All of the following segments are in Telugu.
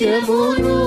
学不会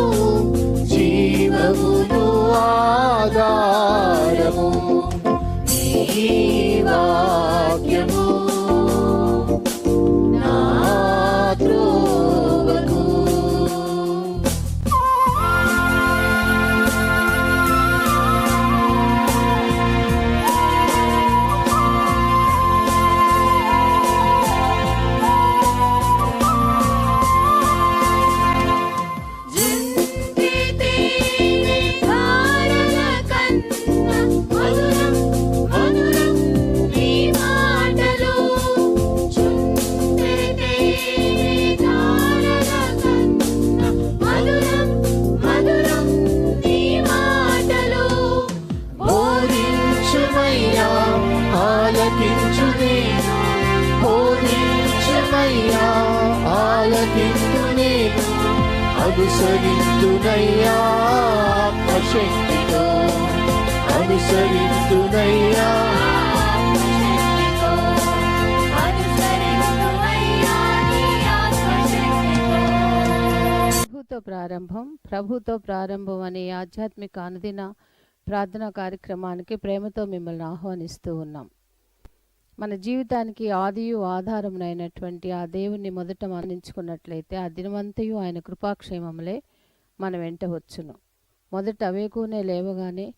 ప్రభుతో ప్రారంభం ప్రభుతో ప్రారంభం అనే ఆధ్యాత్మిక అనుదిన ప్రార్థనా కార్యక్రమానికి ప్రేమతో మిమ్మల్ని ఆహ్వానిస్తూ ఉన్నాం. మన జీవితానికి ఆదియు ఆధారమునైనటువంటి ఆ దేవుణ్ణి మొదట మరణించుకున్నట్లయితే ఆ దినమంతయు ఆయన కృపాక్షేమములే మన వెంట వచ్చును. మొదట అవేకునే లేవగానే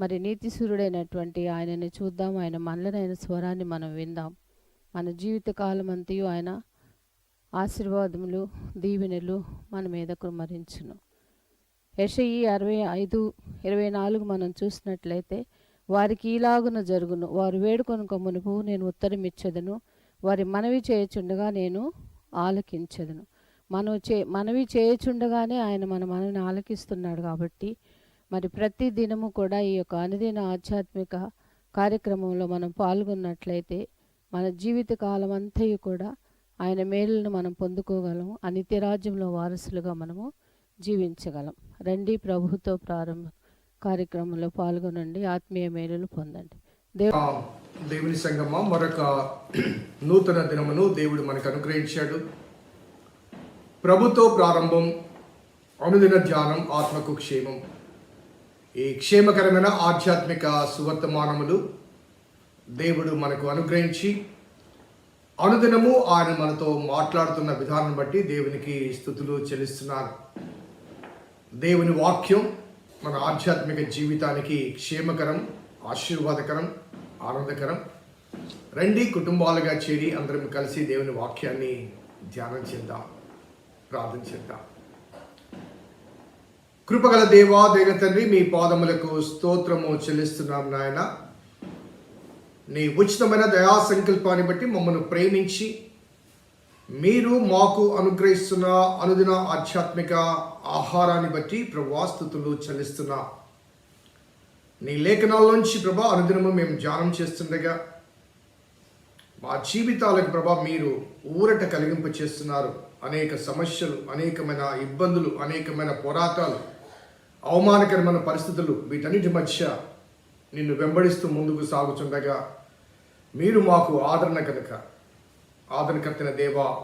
మరి నీతిశూరుడైనటువంటి ఆయనని చూద్దాం. ఆయన మనలనైన స్వరాన్ని మనం విందాం. మన జీవితకాలం అంతయు ఆయన ఆశీర్వాదములు దీవెనలు మన మీద కుమరించును యషయి అరవై ఐదు ఇరవై నాలుగు మనం చూసినట్లయితే వారికి ఈలాగున జరుగును. వారు వేడుకొనుక మునుపు నేను ఉత్తరం ఇచ్చేదను వారి మనవి చేయుచుండగా నేను ఆలకించదును. మనం చే మనవి చేయుచుండగానే ఆయన మన మనవిని ఆలకిస్తున్నాడు కాబట్టి మరి ప్రతి దినము కూడా ఈ యొక్క అనుదిన ఆధ్యాత్మిక కార్యక్రమంలో మనం పాల్గొన్నట్లయితే మన జీవిత కాలం అంతయు కూడా ఆయన మేలును మనం పొందుకోగలము. అనిత్యరాజ్యంలో వారసులుగా మనము జీవించగలం. రండి ప్రభుతో ప్రారంభ కార్యక్రమంలో పాల్గొనండి. ఆత్మీయ మేలులు పొందండి. దేవుని సంగమా మరొక నూతన దినమును దేవుడు మనకు అనుగ్రహించాడు. ప్రభుతో ప్రారంభం అనుదిన ధ్యానం ఆత్మకు క్షేమం. ఈ క్షేమకరమైన ఆధ్యాత్మిక సువర్తమానములు దేవుడు మనకు అనుగ్రహించి అనుదినము ఆయన మనతో మాట్లాడుతున్న విధానం బట్టి దేవునికి స్థుతులు చెల్లిస్తున్నారు దేవుని వాక్యం మన ఆధ్యాత్మిక జీవితానికి క్షేమకరం ఆశీర్వాదకరం ఆనందకరం. రండి కుటుంబాలుగా చేరి అందరం కలిసి దేవుని వాక్యాన్ని ధ్యానం చేద్దాం ప్రార్థన చేద్దాం. కృపగల దేవా దేవ తండ్రి మీ పాదములకు స్తోత్రము చెల్లిస్తున్నాం నాయన. నీ ఉచితమైన దయా సంకల్పాన్ని బట్టి మమ్మల్ని ప్రేమించి మీరు మాకు అనుగ్రహిస్తున్న అనుదిన ఆధ్యాత్మిక ఆహారాన్ని బట్టి ప్రభాస్తుతులు చెల్లిస్తున్నా. నీ లేఖనాల్లోంచి ప్రభా అనుదినము మేము ధ్యానం చేస్తుండగా మా జీవితాలకు ప్రభా మీరు ఊరట కలిగింప చేస్తున్నారు అనేక సమస్యలు అనేకమైన ఇబ్బందులు అనేకమైన పోరాటాలు అవమానకరమైన పరిస్థితులు వీటన్నిటి మధ్య నిన్ను వెంబడిస్తూ ముందుకు సాగుతుండగా మీరు మాకు ఆదరణ కనుక. ఆదరణకర్తన దేవా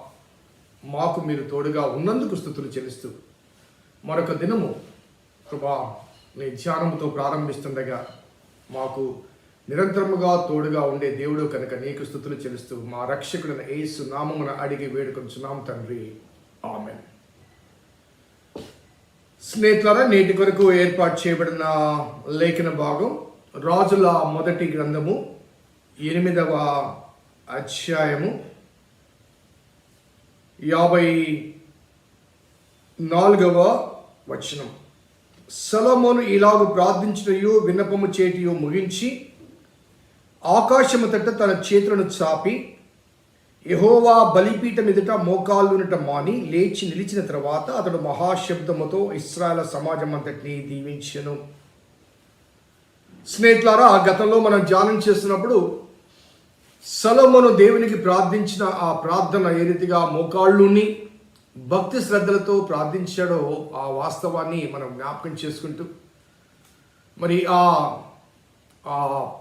మాకు మీరు తోడుగా ఉన్నందుకు స్థుతులు చెల్లిస్తూ మరొక దినము కృపా నీ ధ్యానముతో ప్రారంభిస్తుండగా మాకు నిరంతరముగా తోడుగా ఉండే దేవుడు కనుక నీకు స్థుతులు చెల్లిస్తూ మా రక్షకుడైన ఏసు నామమున అడిగి వేడుకొంచున్నాం తండ్రి. ఆమెన్. స్నేహితులారా నేటి కొరకు ఏర్పాటు చేయబడిన లేఖన భాగం రాజుల మొదటి గ్రంథము ఎనిమిదవ అధ్యాయము యాభై నాలుగవ వచనం. సలోమోను ఇలాగు ప్రార్థించినయు విన్నపము చేటియు ముగించి ఆకాశము తట్ట తన చేతులను చాపి యహోవా బలిపీఠం ఎదుట మోకాళ్ళునట మాని లేచి నిలిచిన తర్వాత అతడు మహాశబ్దముతో ఇస్రాయల సమాజం అంతటిని దీవించను. స్నేహితులారా ఆ గతంలో మనం ధ్యానం చేస్తున్నప్పుడు సలోమను దేవునికి ప్రార్థించిన ఆ ప్రార్థన ఏ రీతిగా మోకాళ్ళుని భక్తి శ్రద్ధలతో ప్రార్థించాడో ఆ వాస్తవాన్ని మనం జ్ఞాపకం చేసుకుంటూ మరి ఆ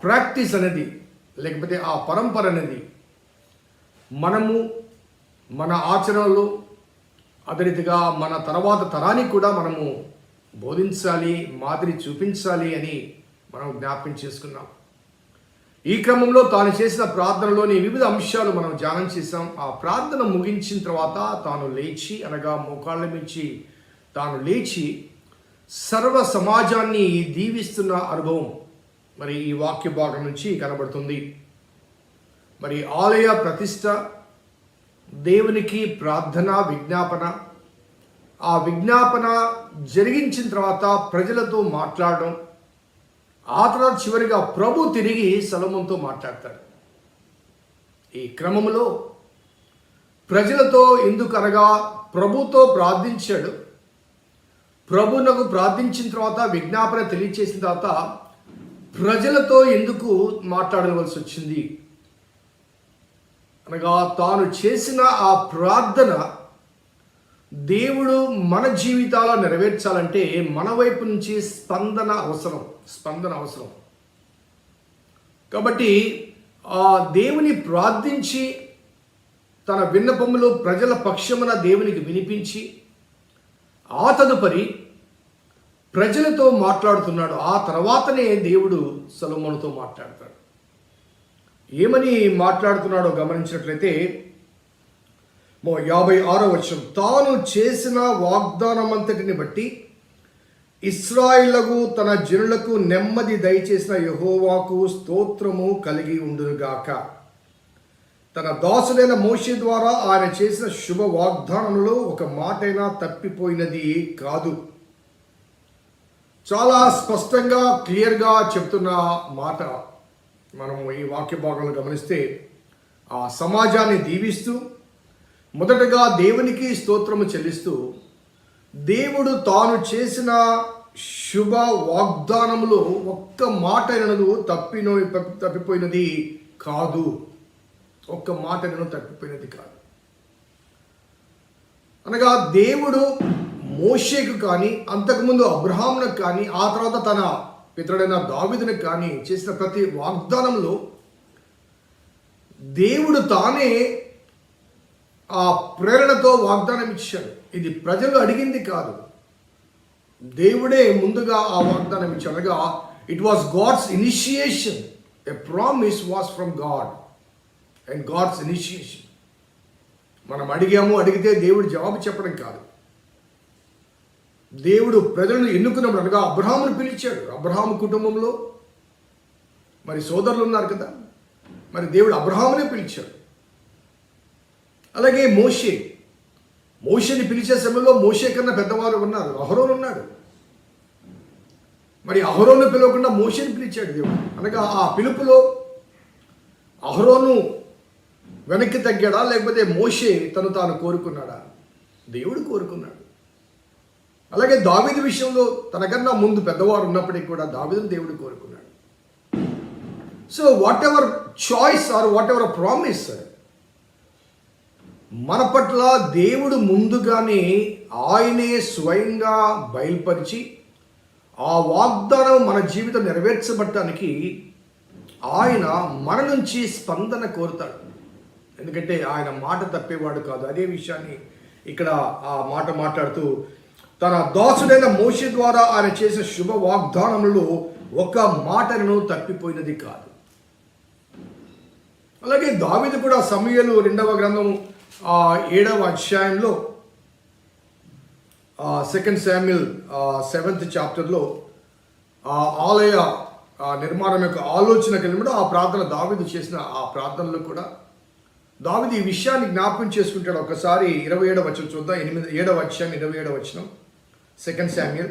ప్రాక్టీస్ అనేది లేకపోతే ఆ పరంపర అనేది మనము మన ఆచరణలో అదే రీతిగా మన తర్వాత తరానికి కూడా మనము బోధించాలి మాదిరి చూపించాలి అని మనం జ్ఞాపకం చేసుకున్నాం. ఈ క్రమంలో తాను చేసిన ప్రార్థనలోని వివిధ అంశాలు మనం ధ్యానం చేసాం ఆ ప్రార్థన ముగించిన తర్వాత తాను లేచి అనగా మోకాళ్ళ మించి తాను లేచి సర్వ సమాజాన్ని దీవిస్తున్న అనుభవం మరి ఈ వాక్య భాగం నుంచి కనబడుతుంది. మరి ఆలయ ప్రతిష్ట దేవునికి ప్రార్థన విజ్ఞాపన. ఆ విజ్ఞాపన జరిగించిన తర్వాత ప్రజలతో మాట్లాడడం. ఆ తర్వాత చివరిగా ప్రభు తిరిగి సలమంతో మాట్లాడతాడు. ఈ క్రమంలో ప్రజలతో ఎందుకనగా ప్రభుతో ప్రార్థించాడు. ప్రభునకు ప్రార్థించిన తర్వాత విజ్ఞాపన తెలియచేసిన తర్వాత ప్రజలతో ఎందుకు మాట్లాడవలసి వచ్చింది? అనగా తాను చేసిన ఆ ప్రార్థన దేవుడు మన జీవితాల్లో నెరవేర్చాలంటే మన వైపు నుంచి స్పందన అవసరం స్పందన అవసరం. కాబట్టి ఆ దేవుని ప్రార్థించి తన విన్నపములు ప్రజల పక్షమున దేవునికి వినిపించి ఆ తదుపరి ప్రజలతో మాట్లాడుతున్నాడు. ఆ తర్వాతనే దేవుడు సొలొమోనుతో మాట్లాడతాడు. ఏమని మాట్లాడుతున్నాడో గమనించినట్లయితే మో యాభై ఆరో వర్షం. తాను చేసిన వాగ్దానమంతటిని బట్టి ఇస్రాయిలకు తన జనులకు నెమ్మది దయచేసిన యహోవాకు స్తోత్రము కలిగి ఉండునుగాక. తన దాసులైన మోషి ద్వారా ఆయన చేసిన శుభ వాగ్దానంలో ఒక మాటైనా తప్పిపోయినది కాదు. చాలా స్పష్టంగా క్లియర్గా చెప్తున్న మాట. మనం ఈ వాక్య భాగంలో గమనిస్తే ఆ సమాజాన్ని దీవిస్తూ మొదటగా దేవునికి స్తోత్రము చెల్లిస్తూ దేవుడు తాను చేసిన శుభ వాగ్దానములో ఒక్క మాట అయినను తప్పినో తప్పిపోయినది కాదు. ఒక్క మాట అయినను తప్పిపోయినది కాదు. అనగా దేవుడు మోషేకు కానీ అంతకుముందు అబ్రహాంకు కానీ ఆ తర్వాత తన పితరుడైన దావిదుని కానీ చేసిన ప్రతి వాగ్దానంలో దేవుడు తానే ఆ ప్రేరణతో వాగ్దానం ఇచ్చాడు. ఇది ప్రజలు అడిగింది కాదు. దేవుడే ముందుగా ఆ వాగ్దానం ఇచ్చాడు. అనగా it was God's initiation a promise was from God and God's initiation మనం అడిగాము అడిగితే దేవుడు జవాబు చెప్పడం కాదు. దేవుడు ప్రజలను ఎన్నుకున్నప్పుడు అనగా అబ్రహామును పిలిచాడు. అబ్రహాము కుటుంబంలో మరి సోదరులు ఉన్నారు కదా. మరి దేవుడు అబ్రహామునే పిలిచాడు. అలాగే మోషే. మోషేని పిలిచే సమయంలో మోషే కన్నా పెద్దవారు ఉన్నారు. అహరోన్ ఉన్నాడు. మరి అహరోను పిలవకుండా మోషేని పిలిచాడు దేవుడు. అనగా ఆ పిలుపులో అహరోను వెనక్కి తగ్గాడా? లేకపోతే మోషే తను తాను కోరుకున్నాడా? దేవుడు కోరుకున్నాడు. అలాగే దావిది విషయంలో తనకన్నా ముందు పెద్దవారు ఉన్నప్పటికీ కూడా దావిదని దేవుడు కోరుకున్నాడు. So whatever choice or whatever promise మన పట్ల దేవుడు ముందుగానే ఆయనే స్వయంగా బయలుపరిచి ఆ వాగ్దానం మన జీవితం నెరవేర్చబడటానికి ఆయన మన నుంచి స్పందన కోరుతాడు. ఎందుకంటే ఆయన మాట తప్పేవాడు కాదు. అదే విషయాన్ని ఇక్కడ ఆ మాట మాట్లాడుతూ తన దాసుడైన మోషి ద్వారా ఆయన చేసిన శుభ వాగ్దానములలో ఒక మాటను తప్పిపోయినది కాదు. అలాగే దావిది కూడా సమయలు రెండవ గ్రంథం ఆ ఏడవ అధ్యాయంలో సెకండ్ శామ్యుల్ సెవెంత్ చాప్టర్లో ఆ ఆలయ నిర్మాణం యొక్క ఆలోచన కలిగినప్పుడు ఆ ప్రార్థన దావిది చేసిన ఆ ప్రార్థనలో కూడా. దావిది ఈ విషయాన్ని జ్ఞాపకం చేసుకుంటాడు. ఒకసారి ఇరవై ఏడవ వచనం చూద్దాం. ఎనిమిది ఏడవ వచ్చాం ఇరవై ఏడవ వచనం. సెకండ్ శామ్యుల్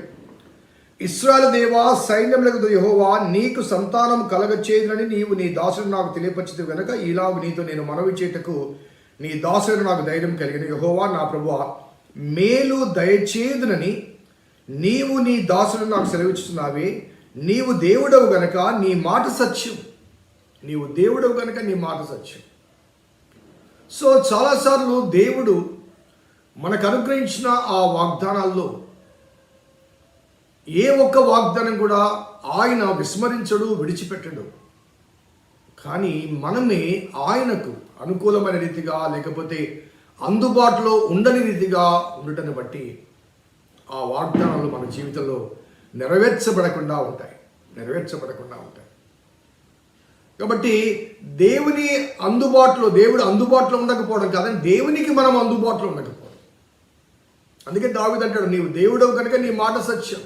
ఇస్రాయల్ దేవా సైన్యములకు యహోవా నీకు సంతానం కలగచేయునని నీవు నీ దాసుడు నాకు తెలియపరిచితే గనక ఇలాగు నీతో నేను మనవి చేటకు నీ దాసుడు నాకు ధైర్యం కలిగిన యహోవా నా ప్రభువా మేలు దయచేదునని నీవు నీ దాసుడు నాకు సెలవిస్తున్నావే నీవు దేవుడవు గనక నీ మాట సత్యం. నీవు దేవుడవు గనక నీ మాట సత్యం. సో చాలాసార్లు దేవుడు మనకు అనుగ్రహించిన ఆ వాగ్దానాల్లో ఏ ఒక్క వాగ్దానం కూడా ఆయన విస్మరించడు విడిచిపెట్టడు. కానీ మనమే ఆయనకు అనుకూలమైన రీతిగా లేకపోతే అందుబాటులో ఉండని రీతిగా ఉండటాన్ని బట్టి ఆ వాగ్దానాలు మన జీవితంలో నెరవేర్చబడకుండా ఉంటాయి నెరవేర్చబడకుండా ఉంటాయి. కాబట్టి దేవుని అందుబాటులో దేవుడు అందుబాటులో ఉండకపోవడం కాదని దేవునికి మనం అందుబాటులో ఉండకపోవడం. అందుకే దావిదంటాడు నీవు దేవుడవు కనుక నీ మాట సత్యం.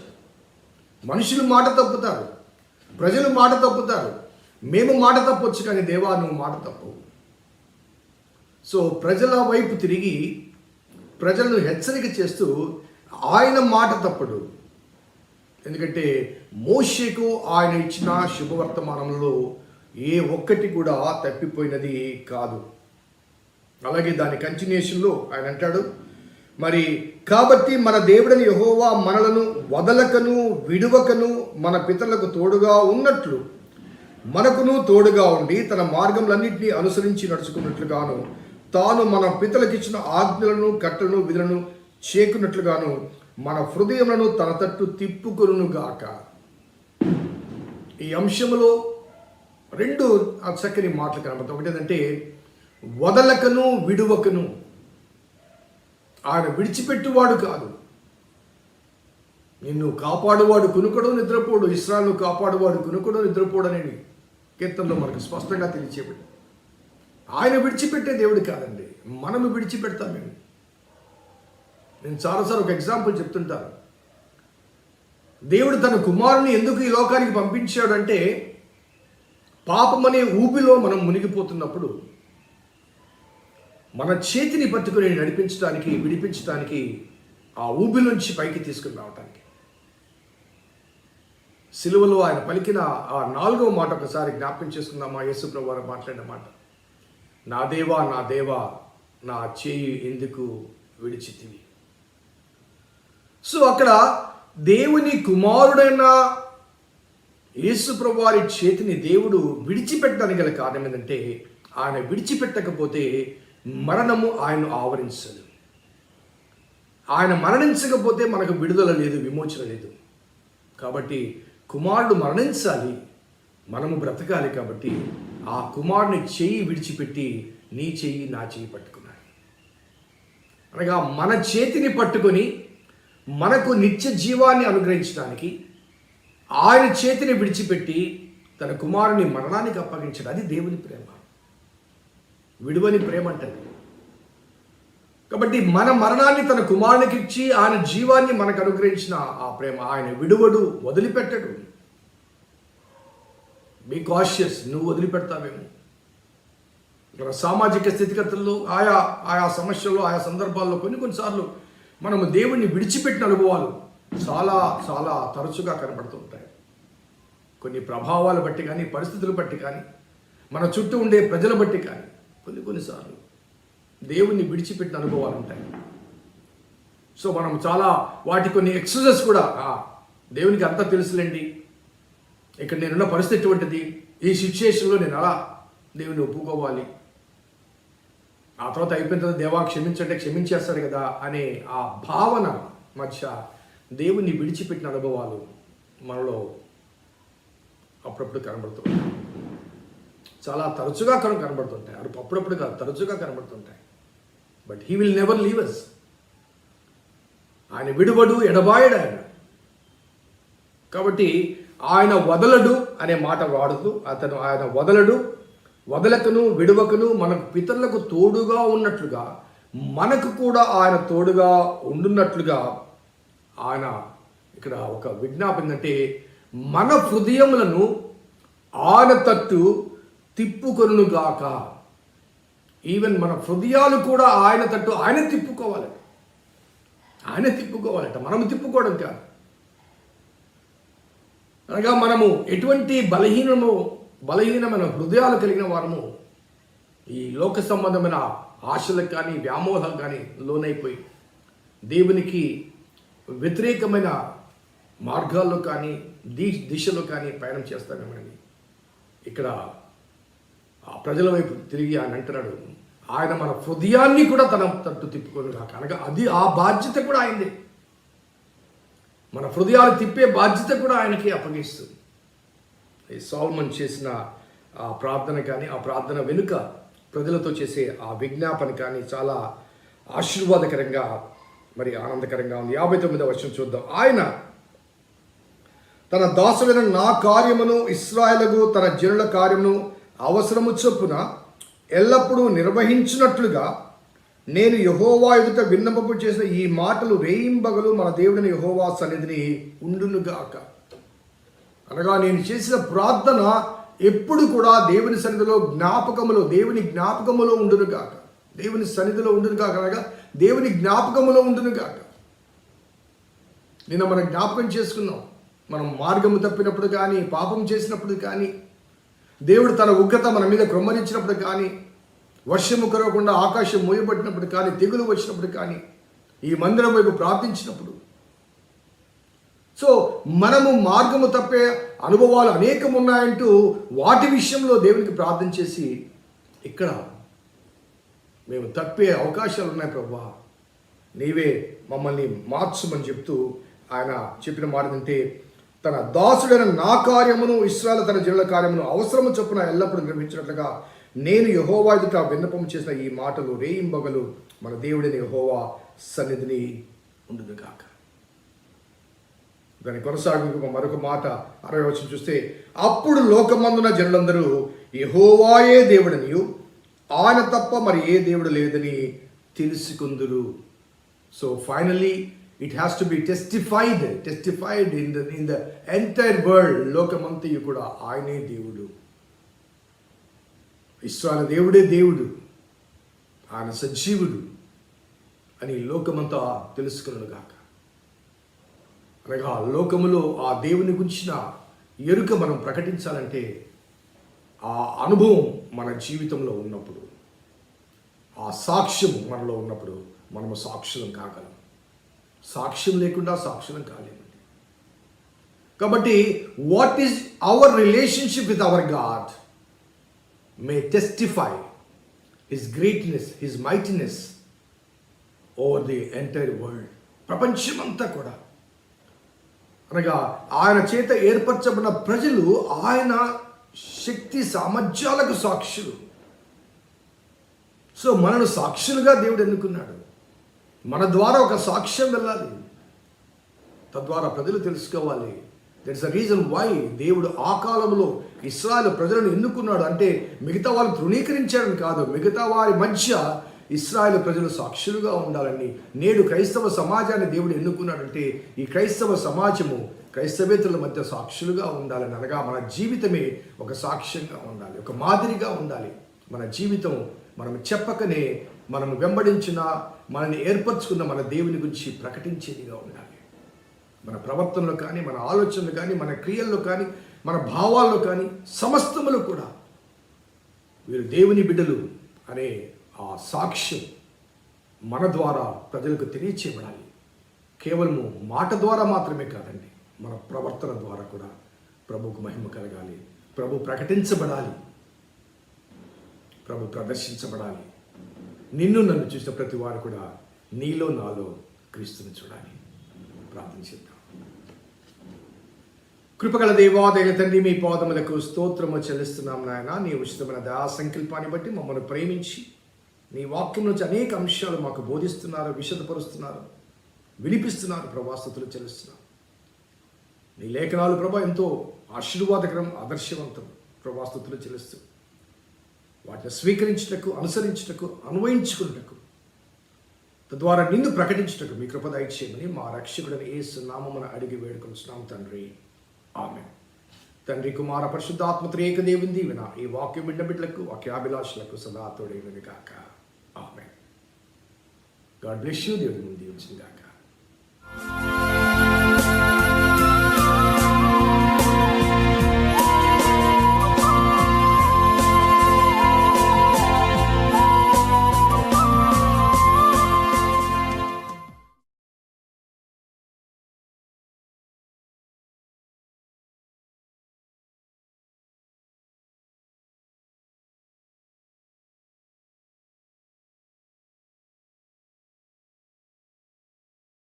మనుషులు మాట తప్పుతారు. ప్రజలు మాట తప్పుతారు. మేము మాట తప్పొచ్చు కానీ దేవా నువ్వు మాట తప్పు. సో ప్రజల వైపు తిరిగి ప్రజలను హెచ్చరిక చేస్తూ ఆయన మాట తప్పడు. ఎందుకంటే మోషకు ఆయన ఇచ్చిన శుభవర్తమానంలో ఏ ఒక్కటి కూడా తప్పిపోయినది కాదు. అలాగే దాని కంటిన్యూషన్లో ఆయన అంటాడు మరి కాబట్టి మన దేవుడని యహోవా మనలను వదలకను విడువకను మన పితరులకు తోడుగా ఉన్నట్లు మనకును తోడుగా ఉండి తన మార్గములన్నింటినీ అనుసరించి నడుచుకున్నట్లుగాను తాను మన పితలకిచ్చిన ఆజ్ఞలను కట్టలను విధులను చేకున్నట్లుగాను మన హృదయములను తన తట్టు తిప్పుకొనుగాక ఈ అంశములో రెండు చక్కని మాటలు కనబడతాయి. ఒకటి ఏంటంటే వదలకను విడువకను. ఆయన విడిచిపెట్టువాడు కాదు. నిన్ను కాపాడువాడు కునుకడు నిద్రపోడు. ఇస్రాయల్ను కాపాడువాడు కునుకడు నిద్రపోడు అనేది కీర్తనలో మనకు స్పష్టంగా తెలియచేయబడి ఆయన విడిచిపెట్టే దేవుడు కాదండి. మనము విడిచిపెడతాం మేము. నేను చాలాసార్లు ఒక ఎగ్జాంపుల్ చెప్తుంటాను. దేవుడు తన కుమారుని ఎందుకు ఈ లోకానికి పంపించాడంటే పాపమనే ఊపిలో మనం మునిగిపోతున్నప్పుడు మన చేతిని పట్టుకుని నడిపించడానికి విడిపించడానికి ఆ ఊబి నుంచి పైకి తీసుకుని రావటానికి. సిలువలో ఆయన పలికిన ఆ నాలుగవ మాట ఒకసారి జ్ఞాపకం చేసుకుందామా? యేసు ప్రభు వారు మాట్లాడిన మాట. నా దేవా నా దేవా నా చేయి ఎందుకు విడిచితివి? సో అక్కడ దేవుని కుమారుడైన యేసు వారి చేతిని దేవుడు విడిచిపెట్టడానికి గల కారణం ఏంటంటే ఆయన విడిచిపెట్టకపోతే మరణము ఆయన ఆవరించదు. ఆయన మరణించకపోతే మనకు విడుదల లేదు విమోచన లేదు. కాబట్టి కుమారుడు మరణించాలి మనము బ్రతకాలి కాబట్టి ఆ కుమారుని చెయ్యి విడిచిపెట్టి నీ చెయ్యి నా చెయ్యి పట్టుకున్నాడు. అనగా మన చేతిని పట్టుకొని మనకు నిత్య జీవాన్ని అనుగ్రహించడానికి ఆయన చేతిని విడిచిపెట్టి తన కుమారుని మరణానికి అప్పగించడం అది దేవుని ప్రేమ. విడువని ప్రేమ అంటది కాబట్టి మన మరణాన్ని తన కుమారునికి ఇచ్చి ఆయన జీవాన్ని మనకు అనుగ్రహించిన ఆ ప్రేమ ఆయన విడువడు వదిలిపెట్టడు. బీ కాషియస్ నువ్వు వదిలిపెడతావేమో మన సామాజిక స్థితిగతుల్లో ఆయా ఆయా సమస్యల్లో ఆయా సందర్భాల్లో కొన్ని కొన్నిసార్లు మనము దేవుణ్ణి విడిచిపెట్టిన అనుభవాలు చాలా చాలా తరచుగా కనబడుతూ ఉంటాయి. కొన్ని ప్రభావాలు బట్టి కానీ పరిస్థితులు బట్టి కానీ మన చుట్టూ ఉండే ప్రజల బట్టి కానీ కొన్ని కొన్నిసార్లు దేవుణ్ణి విడిచిపెట్టిన అనుభవాలు ఉంటాయి సో మనం చాలా వాటి కొన్ని ఎక్సర్సైజ్ కూడా దేవునికి అంతా తెలుసులేండి. ఇక్కడ నేనున్న పరిస్థితి ఎటువంటిది ఈ సిచ్యుయేషన్లో నేను అలా దేవుని ఒప్పుకోవాలి? ఆ తర్వాత అయిపోయిన తర్వాత దేవా క్షమించంటే క్షమించేస్తాడు కదా అనే ఆ భావన మధ్య దేవుణ్ణి విడిచిపెట్టిన అనుభవాలు మనలో అప్పుడప్పుడు కనబడుతున్నాయి చాలా తరచుగా కను కనబడుతుంటాయి. అప్పుడు అప్పుడప్పుడు కాదు తరచుగా కనబడుతుంటాయి. But he will never leave us ఆయన విడువడు ఎడబాయడు ఆయన. కాబట్టి ఆయన వదలడు అనే మాట వాడుతూ అతను ఆయన వదలడు వదలకను విడువకను మనకు పితరులకు తోడుగా ఉన్నట్లుగా మనకు కూడా ఆయన తోడుగా ఉండున్నట్లుగా ఆయన ఇక్కడ ఒక విజ్ఞాపన అంటే మన హృదయములను ఆయన తట్టు తిప్పుకొనుగాక. ఈవెన్ మన హృదయాలు కూడా ఆయన తట్టు ఆయన తిప్పుకోవాలి. ఆయన తిప్పుకోవాలట. మనము తిప్పుకోవడం కాదు. అనగా మనము ఎటువంటి బలహీనము బలహీనమైన హృదయాలు కలిగిన వారము ఈ లోక సంబంధమైన ఆశలకు కానీ వ్యామోహాలు కానీ లోనైపోయి దేవునికి వ్యతిరేకమైన మార్గాల్లో కానీ దిశలో కానీ ప్రయాణం చేస్తామేమండి ఇక్కడ ఆ ప్రజల వైపు తిరిగి ఆయన అంటున్నాడు ఆయన మన హృదయాన్ని కూడా తన తట్టు తిప్పుకొని కాక అనగా అది ఆ బాధ్యత కూడా ఆయనదే. మన హృదయాలు తిప్పే బాధ్యత కూడా ఆయనకి అప్పగిస్తుంది. సాల్మన్ చేసిన ఆ ప్రార్థన కానీ ఆ ప్రార్థన వెనుక ప్రజలతో చేసే ఆ విజ్ఞాపన కానీ చాలా ఆశీర్వాదకరంగా మరి ఆనందకరంగా ఉంది. యాభై తొమ్మిదవ వర్షం చూద్దాం. ఆయన తన దాసులైన నా కార్యమును ఇస్రాయలకు తన జనుల కార్యమును అవసరము చొప్పున ఎల్లప్పుడూ నిర్వహించినట్లుగా నేను యహోవా ఎదుట విన్నపము చేసిన ఈ మాటలు రేయింబగలు మన దేవుడిని యహోవా సన్నిధిని ఉండునుగాక. అనగా నేను చేసిన ప్రార్థన ఎప్పుడు కూడా దేవుని సన్నిధిలో జ్ఞాపకములో దేవుని జ్ఞాపకములో ఉండునుగాక. దేవుని సన్నిధిలో ఉండునుగాక అనగా దేవుని జ్ఞాపకములో ఉండునుగాక. నిన్న మనం జ్ఞాపకం చేసుకున్నాం. మనం మార్గము తప్పినప్పుడు కానీ పాపం చేసినప్పుడు కానీ దేవుడు తన ఉగ్రత మన మీద క్రమ్మరించినప్పుడు కానీ వర్షము కురవకుండా ఆకాశం మూయబడినప్పుడు కానీ తెగులు వచ్చినప్పుడు కానీ ఈ మందిరం వైపు ప్రార్థించినప్పుడు. సో మనము మార్గము తప్పే అనుభవాలు అనేకం ఉన్నాయంటూ వాటి విషయంలో దేవునికి ప్రార్థన చేసి ఇక్కడ మేము తప్పే అవకాశాలు ఉన్నాయి ప్రభా. నీవే మమ్మల్ని మార్చమని చెప్తూ ఆయన చెప్పిన మాట అంటే తన దాసుడైన నా కార్యమును ఇస్రాయల్ తన జనుల కార్యమును అవసరము చొప్పున ఎల్లప్పుడూ నిర్మించినట్లుగా నేను యహోవా ఎదుట విన్నపం చేసిన ఈ మాటలు రేయింబగలు. మన దేవుడిని యహోవా సన్నిధిని ఉండుగాక దాని కొనసాగింపు మరొక మాట అరవై వచ్చి చూస్తే అప్పుడు లోకమందున జనులందరూ యహోవాయే దేవుడనియు ఆయన తప్ప మరి ఏ దేవుడు లేదని తెలుసుకుందురు. So finally it has to be testified testified in the in the entire world లోకమంతయు కూడా ఆయనే దేవుడు ఇస్రాయల దేవుడే దేవుడు ఆయన సజీవుడు అని లోకమంతా తెలుసుకున్నాడు గాక అనగా లోకములో ఆ దేవుని గురించిన ఎరుక మనం ప్రకటించాలంటే ఆ అనుభవం మన జీవితంలో ఉన్నప్పుడు ఆ సాక్ష్యం మనలో ఉన్నప్పుడు మనము సాక్షులం కాగలం సాక్ష్యం లేకుండా సాక్షులం కాలేమండి కాబట్టి what is our relationship with our God may testify his greatness his mightness over the entire world ప్రపంచమంతా కూడా. అనగా ఆయన చేత ఏర్పరచబడిన ప్రజలు ఆయన శక్తి సామర్థ్యాలకు సాక్షులు. సో మనను సాక్షులుగా దేవుడు ఎన్నుకున్నాడు. మన ద్వారా ఒక సాక్ష్యం వెళ్ళాలి. తద్వారా ప్రజలు తెలుసుకోవాలి. దట్స్ ద రీజన్ వై దేవుడు ఆ కాలంలో ఇస్రాయల్ ప్రజలను ఎన్నుకున్నాడు అంటే మిగతా వాళ్ళు తృణీకరించాడని కాదు. మిగతా వారి మధ్య ఇస్రాయల్ ప్రజలు సాక్షులుగా ఉండాలని నేడు క్రైస్తవ సమాజాన్ని దేవుడు ఎన్నుకున్నాడంటే ఈ క్రైస్తవ సమాజము క్రైస్తవేతరుల మధ్య సాక్షులుగా ఉండాలని అనగా మన జీవితమే ఒక సాక్ష్యంగా ఉండాలి. ఒక మాదిరిగా ఉండాలి. మన జీవితం మనం చెప్పకనే మనం వెంబడించిన మనల్ని ఏర్పరచుకున్న మన దేవుని గురించి ప్రకటించేదిగా ఉండాలి. మన ప్రవర్తనలో కానీ మన ఆలోచనలు కానీ మన క్రియల్లో కానీ మన భావాల్లో కానీ సమస్తములు కూడా వీరు దేవుని బిడ్డలు అనే ఆ సాక్ష్యం మన ద్వారా ప్రజలకు తెలియచేయబడాలి. కేవలము మాట ద్వారా మాత్రమే కాదండి మన ప్రవర్తన ద్వారా కూడా ప్రభుకు మహిమ కలగాలి. ప్రభు ప్రకటించబడాలి. ప్రభు ప్రదర్శించబడాలి. నిన్ను నన్ను చూసిన ప్రతి వారు కూడా నీలో నాలో క్రీస్తుని చూడాలి. ప్రార్థన చేద్దాం. కృపగల దేవాదైన తండ్రి మీ పాదములకు స్తోత్రము చెల్లిస్తున్నాం నాయన. నీ ఉచితమైన దయా సంకల్పాన్ని బట్టి మమ్మల్ని ప్రేమించి నీ వాక్యం నుంచి అనేక అంశాలు మాకు బోధిస్తున్నారు విషదపరుస్తున్నారు వినిపిస్తున్నారు ప్రభాస్తుతులు చెల్లిస్తున్నారు నీ లేఖనాలు ప్రభా ఎంతో ఆశీర్వాదకరం ఆదర్శవంతం. ప్రభాస్తుతులు చెల్లిస్తుంది వాటిని స్వీకరించుటకు అనుసరించుటకు అన్వయించుకున్నటకు తద్వారా నిన్ను ప్రకటించుటకు మీ కృప దయచేయమని మా రక్షకుడని ఏసు నామమున అడిగి వేడుకొనిస్తున్నాం తండ్రి. ఆమె తండ్రి కుమార పరిశుద్ధాత్మత్ర త్రేక విన దీవెన ఈ వాక్యం బిడ్డ బిడ్డలకు వాక్యాభిలాషులకు సదా తోడైనది కాక ఆమె గాడ్ బ్లెస్ యూ దేవుని ముందు దీవించింది కాక